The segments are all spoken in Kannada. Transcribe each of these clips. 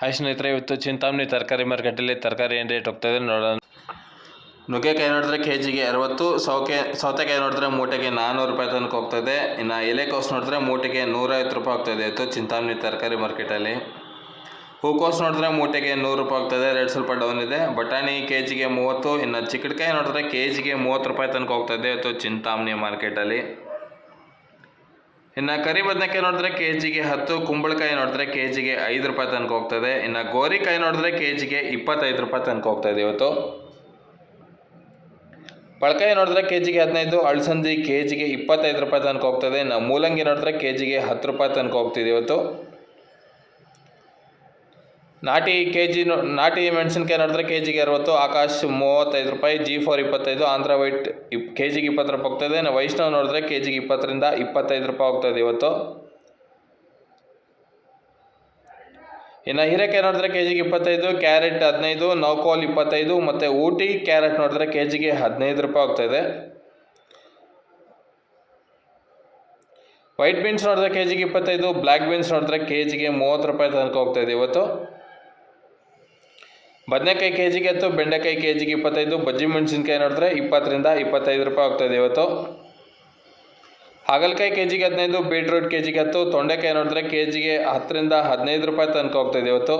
ಹಾಯ್ ಸ್ನೇಹಿತರೆ, ಇವತ್ತು ಚಿಂತಾಮಣಿ ತರಕಾರಿ ಮಾರ್ಕೆಟಲ್ಲಿ ತರಕಾರಿ ಏನು ರೇಟ್ ಹೋಗ್ತಾಯಿದೆ ನೋಡೋಣ. ನುಗ್ಗೆಕಾಯಿ ನೋಡಿದ್ರೆ ಕೆ ಜಿಗೆ ಅರವತ್ತು, ಸೌಕೆ, ಸೌತೆಕಾಯಿ ನೋಡಿದ್ರೆ ಮೂಟೆಗೆ ನಾನ್ನೂರು ರೂಪಾಯಿ ತನಕ ಹೋಗ್ತದೆ ಇನ್ನು ಎಲೆಕೋಸು ನೋಡಿದ್ರೆ ಮೂಟೆಗೆ ನೂರೈವತ್ತು ರೂಪಾಯಿ ಹೋಗ್ತದೆ ಇವತ್ತು ಚಿಂತಾಮಣಿ ತರಕಾರಿ ಮಾರ್ಕೆಟಲ್ಲಿ. ಹೂಕೋಸು ನೋಡಿದ್ರೆ ಮೂಟೆಗೆ ನೂರು ರೂಪಾಯಿ ಹೋಗ್ತದೆ ರೇಟ್ ಸ್ವಲ್ಪ ಡೌನ್ ಇದೆ. ಬಟಾಣಿ ಕೆ ಜಿಗೆ ಮೂವತ್ತು, ಇನ್ನು ಚಿಕ್ಕಡ್ಕಾಯಿ ನೋಡಿದ್ರೆ ಕೆ ಜಿಗೆ ಮೂವತ್ತು ರೂಪಾಯಿ ತನಕ ಹೋಗ್ತದೆ ಇವತ್ತು ಚಿಂತಾಮಣಿ ಮಾರ್ಕೆಟಲ್ಲಿ. ಇನ್ನು ಕರಿ ಬದನೆಕಾಯಿ ನೋಡಿದ್ರೆ ಕೆ ಜಿಗೆ ಹತ್ತು, ಕುಂಬಳಕಾಯಿ ನೋಡಿದ್ರೆ ಕೆ ಜಿಗೆ ಐದು ರೂಪಾಯಿ ತನಕ ಹೋಗ್ತದೆ. ಇನ್ನು ಗೋರಿಕಾಯಿ ನೋಡಿದ್ರೆ ಕೆ ಜಿಗೆ ಇಪ್ಪತ್ತೈದು ರೂಪಾಯಿ ತನಕ ಹೋಗ್ತಾಯಿದೆ ಇವತ್ತು. ಪಳಕಾಯಿ ನೋಡಿದ್ರೆ ಕೆ ಜಿಗೆ ಹದಿನೈದು, ಅಳಸಂದಿ ಕೆ ಜಿಗೆ ಇಪ್ಪತ್ತೈದು ರೂಪಾಯಿ ತನಕ ಹೋಗ್ತದೆ. ಇನ್ನು ಮೂಲಂಗಿ ನೋಡಿದ್ರೆ ಕೆ ಜಿಗೆ ಹತ್ತು ರೂಪಾಯಿ ತನಕ ಹೋಗ್ತಿದೆ ಇವತ್ತು. ನಾಟಿ ಕೆ ಜಿ ನಾಟಿ ಮೆಣಸಿನ್ಕಾಯಿ ನೋಡಿದ್ರೆ ಕೆ ಜಿಗೆ ಅರವತ್ತು, ಆಕಾಶ್ ಮೂವತ್ತೈದು ರೂಪಾಯಿ ಜಿ ಫೋರ್ ಇಪ್ಪತ್ತೈದು, ಆಂಧ್ರ ವೈಟ್ ಇಪ್ ಕೆ ಜಿಗೆ ಇಪ್ಪತ್ತು ರೂಪಾಯಿ ಹೋಗ್ತದೆ ಇನ್ನು ವೈಷ್ಣವ್ ನೋಡಿದ್ರೆ ಕೆ ಜಿಗೆ ಇಪ್ಪತ್ತರಿಂದ ಇಪ್ಪತ್ತೈದು ರೂಪಾಯಿ ಹೋಗ್ತದೆ ಇವತ್ತು. ಇನ್ನು ಹೀರೆಕಾಯಿ ನೋಡಿದ್ರೆ ಕೆ ಜಿಗೆ ಇಪ್ಪತ್ತೈದು, ಕ್ಯಾರೆಟ್ ಹದಿನೈದು, ನೌಕೋಲ್ ಇಪ್ಪತ್ತೈದು, ಮತ್ತು ಊಟಿ ಕ್ಯಾರೆಟ್ ನೋಡಿದ್ರೆ ಕೆ ಜಿಗೆ ಹದಿನೈದು ರೂಪಾಯಿ ಹೋಗ್ತಾಯಿದೆ ವೈಟ್ ಬೀನ್ಸ್ ನೋಡಿದ್ರೆ ಕೆ ಜಿಗೆ ಇಪ್ಪತ್ತೈದು ಬ್ಲ್ಯಾಕ್ ಬೀನ್ಸ್ ನೋಡಿದ್ರೆ ಕೆ ಜಿಗೆ ಮೂವತ್ತು ರೂಪಾಯಿ ತನಕ ಹೋಗ್ತಾಯಿದೆ ಇವತ್ತು. ಬದನೆಕಾಯಿ ಕೆ ಜಿಗೆ ಹತ್ತು ಬೆಂಡೆಕಾಯಿ ಕೆ ಜಿಗೆ ಇಪ್ಪತ್ತೈದು, ಬಜ್ಜಿ ಮೆಣಸಿನ್ಕಾಯಿ ನೋಡಿದ್ರೆ ಇಪ್ಪತ್ತರಿಂದ ಇಪ್ಪತ್ತೈದು ರೂಪಾಯಿ ಹೋಗ್ತಾಯಿದೆ ಇವತ್ತು. ಹಾಗಲಕಾಯಿ ಕೆ ಜಿಗೆ ಹದಿನೈದು, ಬೀಟ್ರೂಟ್ ಕೆ ಜಿಗೆ ಹತ್ತು, ತೊಂಡೆಕಾಯಿ ನೋಡಿದ್ರೆ ಕೆ ಜಿಗೆ ಹತ್ತರಿಂದ ಹದಿನೈದು ರೂಪಾಯಿ ತನಕ ಹೋಗ್ತಾಯಿದೆ ಇವತ್ತು.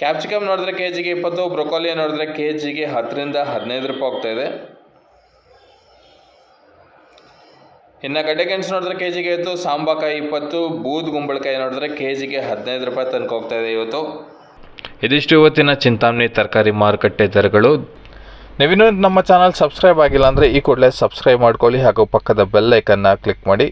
ಕ್ಯಾಪ್ಸಿಕಮ್ ನೋಡಿದ್ರೆ ಕೆ ಜಿಗೆ ಇಪ್ಪತ್ತು ಬ್ರೊಕೊಲಿ ನೋಡಿದ್ರೆ ಕೆ ಜಿಗೆ ಹತ್ತರಿಂದ ಹದಿನೈದು ರೂಪಾಯಿ ಹೋಗ್ತಾಯಿದೆ ಇನ್ನು ಗಡ್ಡೆಗೆಣಸು ನೋಡಿದ್ರೆ ಕೆ ಜಿಗೆ ಇತ್ತು ಸಾಂಬಾಕಾಯಿ ಇಪ್ಪತ್ತು, ಬೂದ್ ಗುಂಬಳಕಾಯಿ ನೋಡಿದ್ರೆ ಕೆ ಜಿಗೆ ಹದಿನೈದು ರೂಪಾಯಿ ತನಕ ಹೋಗ್ತಾಯಿದೆ ಇವತ್ತು. ಇದಿಷ್ಟು ಇವತ್ತಿನ ಚಿಂತಾಮಣಿ ತರಕಾರಿ ಮಾರುಕಟ್ಟೆ ದರಗಳು. ನೀವಿನ್ನೂ ನಮ್ಮ ಚಾನಲ್ ಸಬ್ಸ್ಕ್ರೈಬ್ ಆಗಿಲ್ಲ ಅಂದರೆ ಈ ಕೂಡಲೇ ಸಬ್ಸ್ಕ್ರೈಬ್ ಮಾಡ್ಕೊಳ್ಳಿ ಹಾಗೂ ಪಕ್ಕದ ಬೆಲ್ ಐಕನ್ನ ಕ್ಲಿಕ್ ಮಾಡಿ.